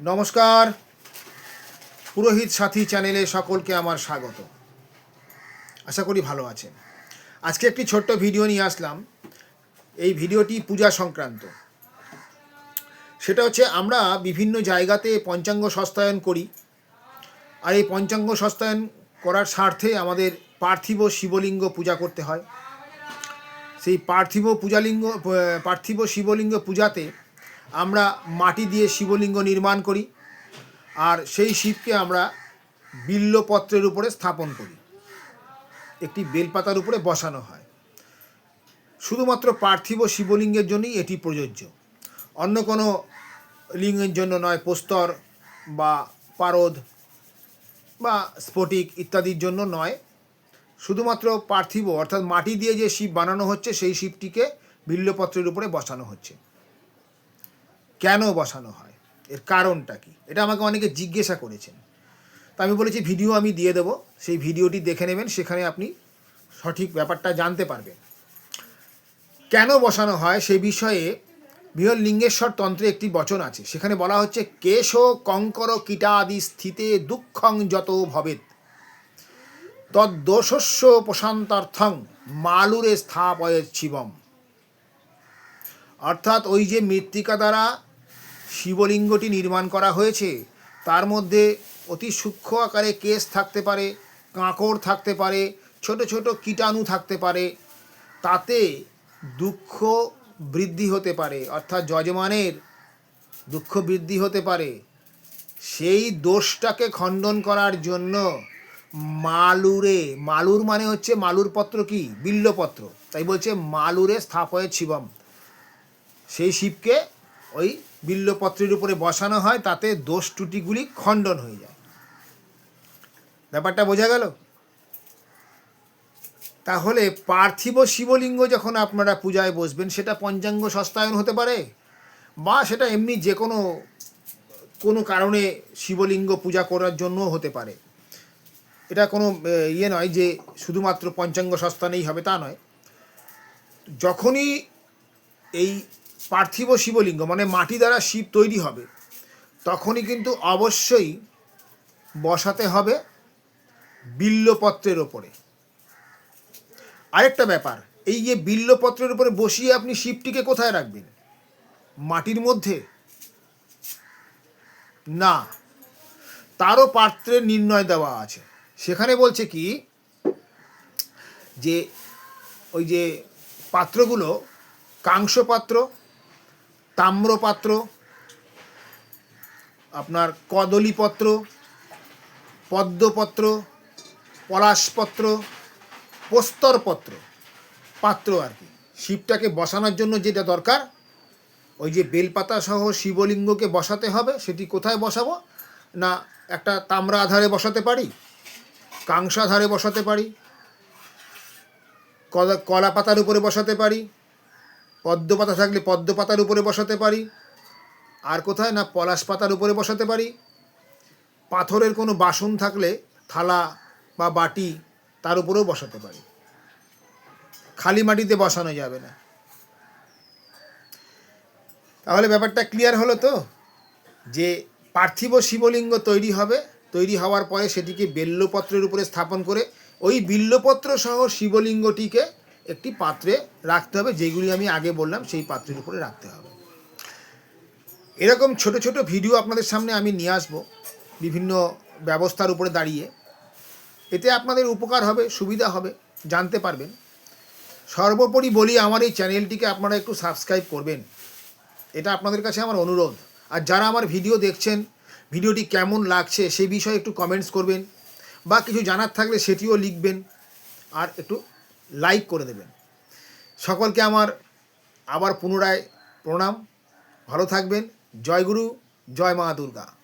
নমস্কার। পুরোহিত সাথী চ্যানেলে সকলকে আমার স্বাগত। আশা করি ভালো আছেন। আজকে একটি ছোট্ট ভিডিও নিয়ে আসলাম। এই ভিডিওটি পূজা সংক্রান্ত। সেটা হচ্ছে আমরা বিভিন্ন জায়গাতে পঞ্চাঙ্গ সস্তায়ন করি। আর এই পঞ্চাঙ্গ সস্তায়ন করার স্বার্থে আমাদের পার্থিব শিবলিঙ্গ পূজা করতে হয়। সেই পার্থিব পূজালিঙ্গ, পার্থিব শিবলিঙ্গ পূজাতে আমরা মাটি দিয়ে শিবলিঙ্গ নির্মাণ করি, আর সেই শিবকে আমরা বিল্লপত্রের উপরে স্থাপন করি। একটি বেলপাতার উপরে বসানো হয়। শুধুমাত্র পার্থিব শিবলিঙ্গের জন্যই এটি প্রযোজ্য। অন্য কোনো লিঙ্গের জন্য নয়, প্রস্তর বা পারদ বা স্ফটিক ইত্যাদির জন্য নয়। শুধুমাত্র পার্থিব, অর্থাৎ মাটি দিয়ে যে শিব বানানো হচ্ছে, সেই শিবটিকে বিল্লপত্রের উপরে বসানো হচ্ছে। কেন বসানো হয়? এর কারণটা কি? এটা আমাকে অনেকে জিজ্ঞাসা করেছেন। তা আমি বলেছি, ভিডিও আমি দিয়ে দেবো। সেই ভিডিওটি দেখে নেবেন। সেখানে আপনি সঠিক ব্যাপারটা জানতে পারবেন। কেন বসানো হয়? সেই বিষয়ে বৃহৎ লিঙ্গেশ্বর তন্ত্রে একটি বচন আছে। সেখানে বলা হচ্ছে, কেশ কঙ্কর কীটাদি স্থিতে দুঃখং যত ভবেত তদ্দোষস্য প্রশান্তার্থং মালুরে স্থাপয়েত শিবম অর্থাৎ ওই যে মৃত্তিকা দ্বারা শিবলিঙ্গটি নির্মাণ করা হয়েছে। তার মধ্যে অতি সূক্ষ্ম আকারে কেস থাকতে পারে, কাঁকড় থাকতে পারে, ছোট ছোট কীটাণু থাকতে পারে। তাতে দুঃখ বৃদ্ধি হতে পারে, অর্থাৎ যজমানের দুঃখ বৃদ্ধি হতে পারে। সেই দোষটাকে খণ্ডন করার জন্য মালুরে, মালুর মানে হচ্ছে মালুর পত্র কি? বিল্লপত্র। তাই বলছে মালুরে স্থাপয়ে শিবম। সেই শিবকে ওই বিল্লপত্রের উপরে বসানো হয়, তাতে দোষ ত্রুটিগুলি খণ্ডন হয়ে যায়। ব্যাপারটা বোঝা গেল? তাহলে পার্থিব শিবলিঙ্গ যখন আপনারা পূজায় বসবেন, সেটা পঞ্চাঙ্গ সস্তায়ন হতে পারে? বা সেটা এমনি যে কোনো কোনো কারণে শিবলিঙ্গ পূজা করার জন্য হতে পারে। এটা কোনো ইয়ে নয় যে শুধুমাত্র পঞ্চাঙ্গ সস্তানেই হবে, তা নয়। যখনই এই পার্থিব শিবলিঙ্গ মানে মাটি দ্বারা শিব তৈরি হবে, তখনই কিন্তু অবশ্যই বসাতে হবে বিল্লপত্রের ওপরে। আরেকটা ব্যাপার, এই যে বিল্লপত্রের উপরে বসিয়ে আপনি শিবটিকে কোথায় রাখবেন? মাটির মধ্যে? না, তারও পাত্রের নির্ণয় দেওয়া আছে। সেখানে বলছে কি, যে ওই যে পাত্রগুলো কাংস পাত্র তাম্রপাত্র আপনার কদলীপত্র পদ্মপত্র পলাশপত্র প্রস্তরপত্র পাত্র আর কি। শিবটাকে বসানোর জন্য যেটা দরকার, ওই যে বেলপাতা সহ শিবলিঙ্গকে বসাতে হবে, সেটি কোথায় বসাবো? না, একটা তামরা আধারে বসাতে পারি, কাংসা ধারে বসাতে পারি কলা পাতার উপরে বসাতে পারি পদ্ম পাতা থাকলে পদ্ম পাতার উপরে বসাতে পারি। আর কোথায় না পলাশ পাতার উপরে বসাতে পারি। পাথরের কোনো বাসন থাকলে থালা বা বাটি তার উপরেও বসাতে পারি। খালি মাটিতে বসানো যাবে না। তাহলে ব্যাপারটা ক্লিয়ার হলো তো? যে পার্থিব শিবলিঙ্গ তৈরি হবে, তৈরি হওয়ার পরে সেটিকে বেল্লপত্রের উপরে স্থাপন করে ওই বিল্লপত্র সহ শিবলিঙ্গটিকে একটি পাত্রে রাখতে হবে, যেগুলি আমি আগে বললাম, সেই পাত্রের উপরে রাখতে হবে। এরকম ছোট ছোট ভিডিও আপনাদের সামনে আমি নিয়ে আসব, বিভিন্ন ব্যবস্থার উপরে দাঁড়িয়ে। এতে আপনাদের উপকার হবে, সুবিধা হবে, জানতে পারবেন। সর্বোপরি বলি, আমার এই চ্যানেলটিকে আপনারা একটু সাবস্ক্রাইব করবেন। এটা আপনাদের কাছে আমার অনুরোধ। আর যারা আমার ভিডিও দেখছেন, ভিডিওটি কেমন লাগছে সেই বিষয়ে একটু কমেন্টস করবেন, বা কিছু জানার থাকলে সেটিও লিখবেন। আর একটু লাইক করে দেবেন। সকলকে আমার আবার পুনরায় প্রণাম। ভালো থাকবেন। জয় গুরু, জয় মা দুর্গা।